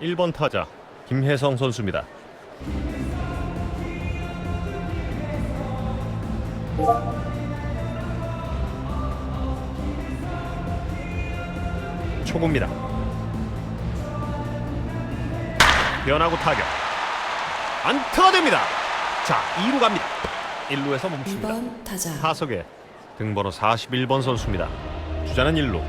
1번 타자 김혜성 선수입니다. 초구입니다. 변하고 타격. 안타가 됩니다. 자, 2루 갑니다. 1루에서 멈춥니다. 2번 타자 타석에 등번호 41번 선수입니다. 주자는 1루.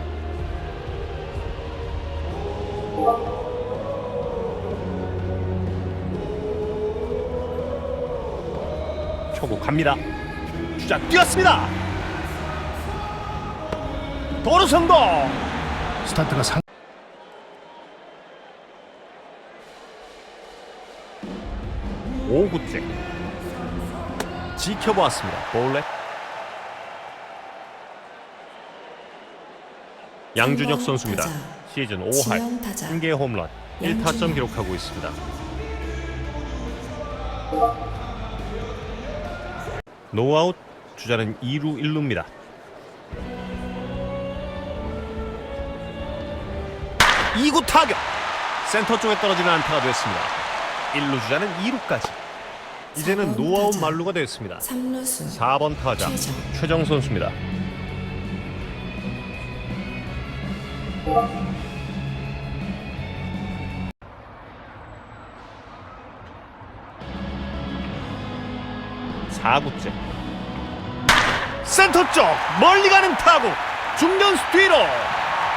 초구 갑니다. 주자 뛰었습니다. 도루 성공. 스타트가 상 5구째 지켜보았습니다. 볼넷 양준혁 선수입니다. 타자. 시즌 5할 지명 타자. 1개 홈런 1타점 양준혁. 기록하고 있습니다. 노아웃 주자는 2루 1루입니다. 이구 타격 센터 쪽에 떨어지는 안타가 됐습니다. 1루 주자는 2루까지 이제는 노아웃. 만루가 됐습니다. 3루수 4번 타자 최정. 최정 선수입니다. 사구째. 센터 쪽 멀리 가는 타구. 중견수 뒤로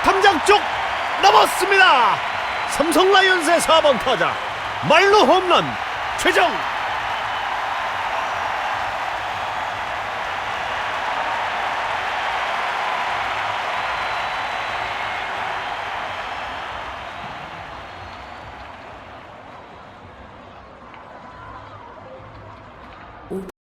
탐장 쪽 넘었습니다. 삼성 라이온즈의 4번 타자. 말로 홈런 최정